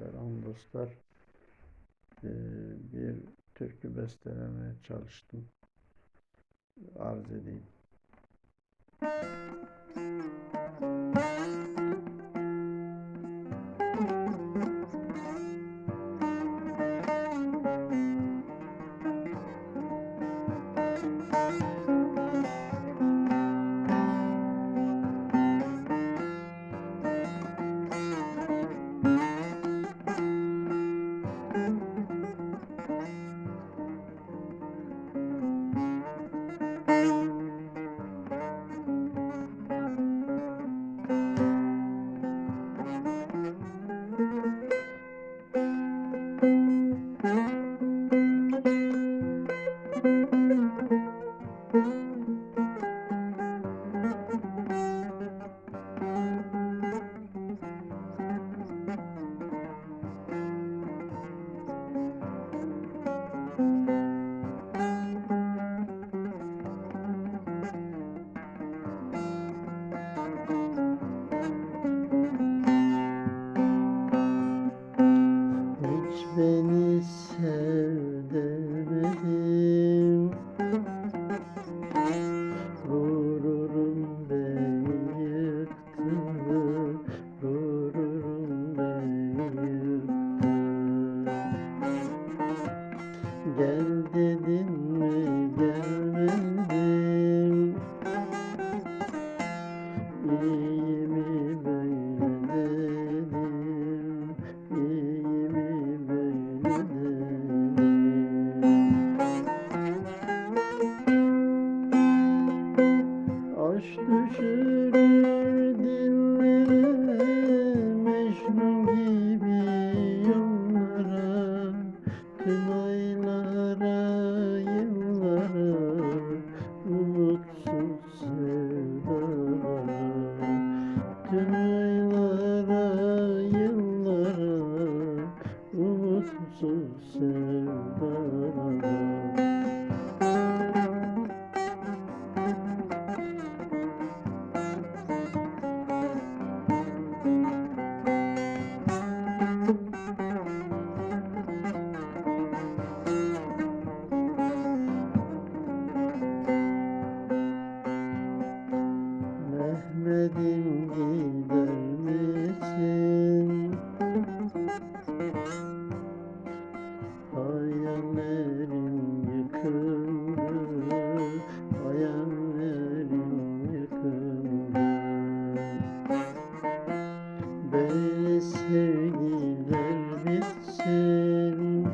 Selam dostlar. Ee, bir türkü bestelemeye çalıştım. Arz edeyim. Müzik Aşk düşürür. Thank you. sevgiler bitsin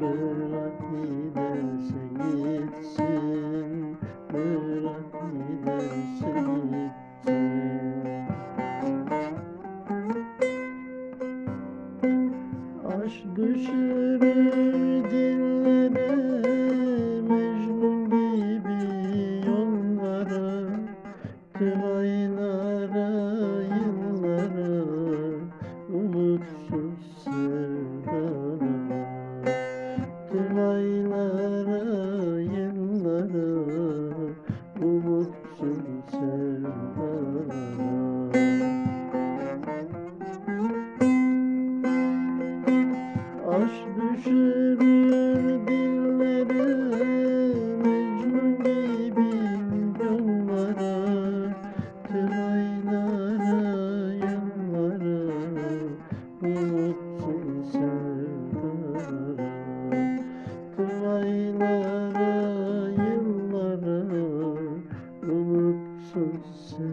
Bırak giderse gitsin Bırak giderse gitsin. Aşk düşer Duaylara yıllara Unutsun sen.